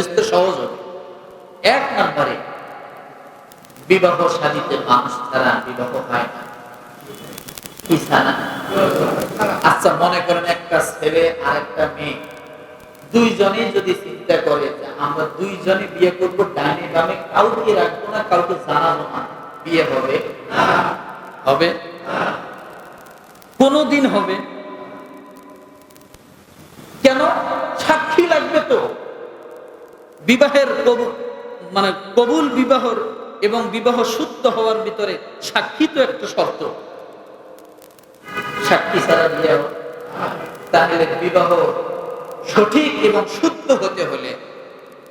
বুঝতে সহজ হবে। এক নম্বরে, বিবাহ সাদিতে মানুষ ছাড়া বিবাহ হয় না। আচ্ছা মনে করেন একটা ছেলে আর একটা মেয়ে। দুইজনেই যদি চিন্তা করে যে আমরা দুইজনে বিয়ে করব ডাইনে বামে কাউকে রাখব না, কাউকে জানাব না। বিয়ে হবে? হবে। কোনদিন হবে। বিবাহের কবুল মানে কবুল বিবাহর এবং বিবাহ শুদ্ধ হওয়ার ভিতরে সাক্ষী তো একটা শর্ত। সাক্ষী ছাড়া বিয়ে তাহলে বিবাহ সঠিক এবং শুদ্ধ হতে হলে,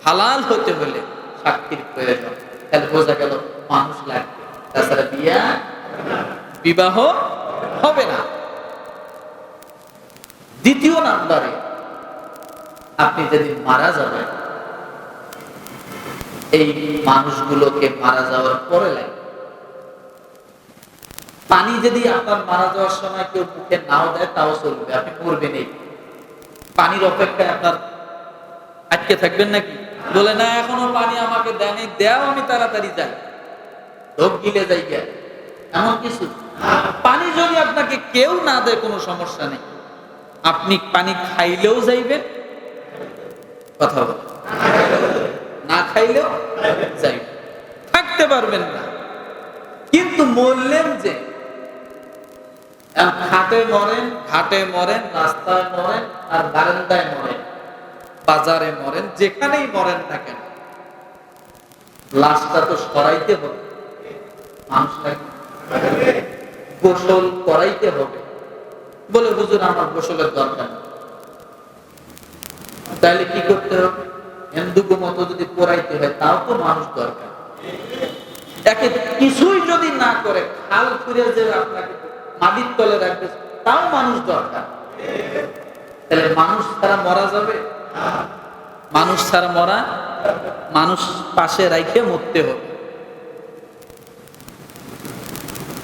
হালাল হতে হলে সাক্ষীর প্রয়োজন। তাহলে বোঝা গেল মানুষ লাগবে। তাছাড়া বিয়া বিবাহ হবে না। দ্বিতীয় নাম্বারে আপনি যেদিন মারা যাবেন এই মানুষগুলোকে মারা যাওয়ার পরে লাগে। পানি যদি আপনার মারা যাওয়ার সময় কেউ মুখে নাও দেয়, তাও চলবে। আপনি করবেন এই। পানির অপেক্ষায় আপনার আটকে থাকবেন নাকি? বলে, না, এখনও পানি আমাকে দেয়নি, দেও, আমি তাড়াতাড়ি যাই। ঢোক গিলে যাই গে এমন কিছু? পানি যদি আপনাকে কেউ না দেয়, কোনো সমস্যা নেই। আপনি পানি খাইলেও যাইবেন। কথা বল। না খাইলেও যাইবেন থাকতে পারবেন না। কিন্তু মরলেন যে খাটে মরেন, ঘাটে মরেন, রাস্তায় মরেন, আর বারান্দায় মরেন, বাজারে মরেন, যেখানেই মরেন না কেন, লাশটা তো সরাইতে হবে। গোসল করাইতে হবে। বলে, হুজুর, আমার গোসলের দরকার। তাহলে কি করতে হবে? হিন্দুকে মতো যদি পড়াইতে হয়, তাও তো মানুষ দরকার। একে কিছুই যদি না করে, খাল ফিরে যে আপনাকে মাটির তলে রাখবে, তাও মানুষ দরকার। তাহলে মানুষ ছাড়া মরা যাবে? মানুষ ছাড়া মরা, মানুষ পাশে রাইখে মরতে হবে।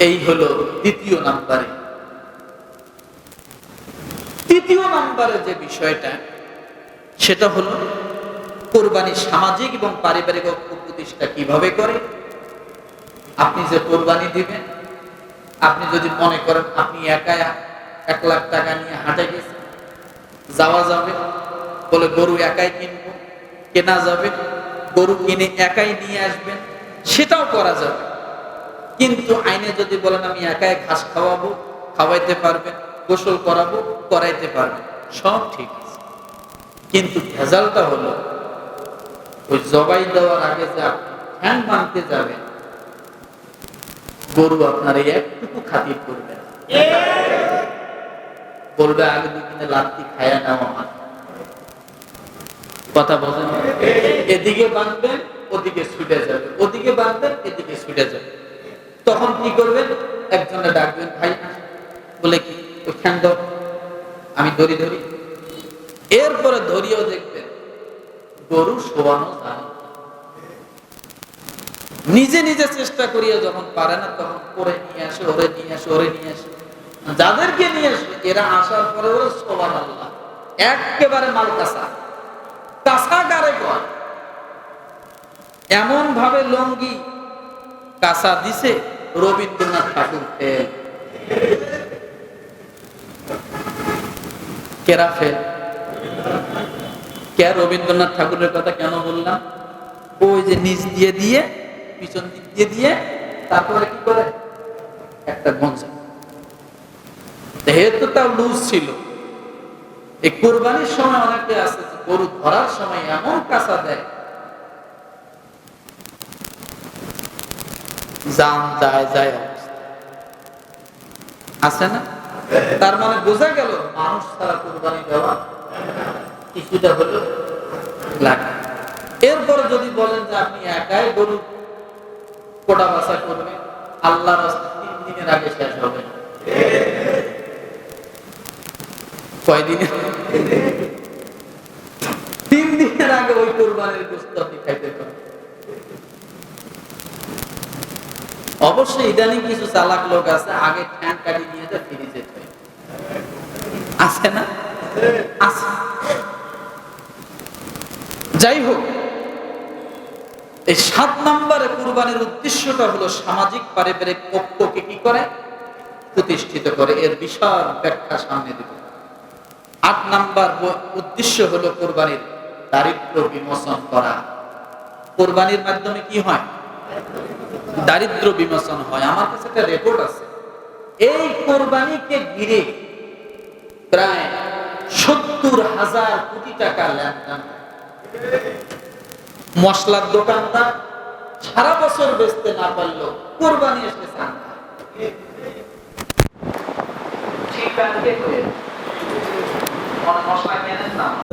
এই হলো দ্বিতীয় নাম্বারে। তৃতীয় নাম্বারে যে বিষয়টা, সেটা হলো কোরবানি সামাজিক এবং পারিবারিক ঐক্য প্রতিষ্ঠা কীভাবে করে? আপনি যে কোরবানি দিবেন, আপনি যদি মনে করেন আপনি একাই এক লাখ টাকা নিয়ে হাটে গেছেন, যাওয়া যাবে, বলে গরু একাই কিনবো, কেনা যাবে, গরু কিনে একাই নিয়ে আসবেন, সেটাও করা যাবে। কিন্তু আইনে যদি বলেন আমি একাই ঘাস খাওয়াবো, খাওয়াইতে পারবেন, গোসল করাবো, করাইতে পারবেন, সব ঠিক আছে। কিন্তু ভেজালটা হলো ওই জবাই দেওয়ার আগে গরু আপনার এই একটুকু খাতির করবে বলবে, আগে দুই দিনে লাত্তি খায়া নাও আমার। কথা বলেন? এদিকে বাঁধবেন ওদিকে ছুটে যাবে। ওদিকে বাঁধবেন এদিকে ছুটে যাবে। তখন কি করবেন একজনে ডাকবেন ভাই, বলে কি ওইখান দাও, আমি ধরি ধরি। এরপরে ধরিয়েও দেখবেন গরু শোয়ানো যায়। নিজে নিজে চেষ্টা করিয়া যখন পারে না, তখন করে নিয়ে আসে, ওরে নিয়ে আসে, ওরে নিয়ে আসে। যাদেরকে নিয়ে আসে, এরা আসার পরে ওরা সোবান আল্লাহ। একেবারে মাল কাঁচা। কাঁচা গারে কর এমন ভাবে লঙ্গি কাঁচা দিছে, রবীন্দ্রনাথ ঠাকুর। ফেল। কেরা ফেল? কে রবীন্দ্রনাথ ঠাকুরের কথা কেন বললাম? ওই যে নিচ দিয়ে দিয়ে, পিছন দিক দিয়ে দিয়ে, তারপরে কি করে? একটা গঞ্জা। যেহেতু তার লুজ ছিল, এই কোরবানির সময় অনেকে আছে যে গরু ধরার সময় এমন কাঁচা দেয়, জান যায় যায় আছে না? তার মানে বোঝা গেল মানুষ তারা কোরবানি দেওয়া কিছুটা হলো লাগে। এরপরে যদি বলেন যে আপনি একাই গরু কোটা বাসা করবেন আল্লাহ তিন দিনের আগে শেষ হবে। কয়দিনে? তিন দিনের আগে ওই গোস্ত আপনি খাইতে পারেন। অবশ্যই ইদানিং কিছু চালাক লোক আছে, আগে ঠ্যাং কাটি নিয়ে থয়। আছে না? আছে। যাই হোক, এই সাত নম্বরে কুরবানির উদ্দেশ্যটা হলো সামাজিক, পারিবারিক ঐক্যকে কি করে? প্রতিষ্ঠিত করে। এর বিশাল ব্যাখ্যা সামনে দেব। আট নাম্বার উদ্দেশ্য হলো কোরবানির দারিদ্র বিমোচন করা। কোরবানির মাধ্যমে কি হয়? দারিদ্র বিমোচন হয়। আমার কাছে একটা রেকর্ড আছে। এই কোরবানিকে ঘিরে প্রায় সত্তর হাজার কোটি টাকা লেনদেন। মশলার দোকানদার সারা বছর বেচতে না পারল কোরবানি এসে মশলা কেনেন না?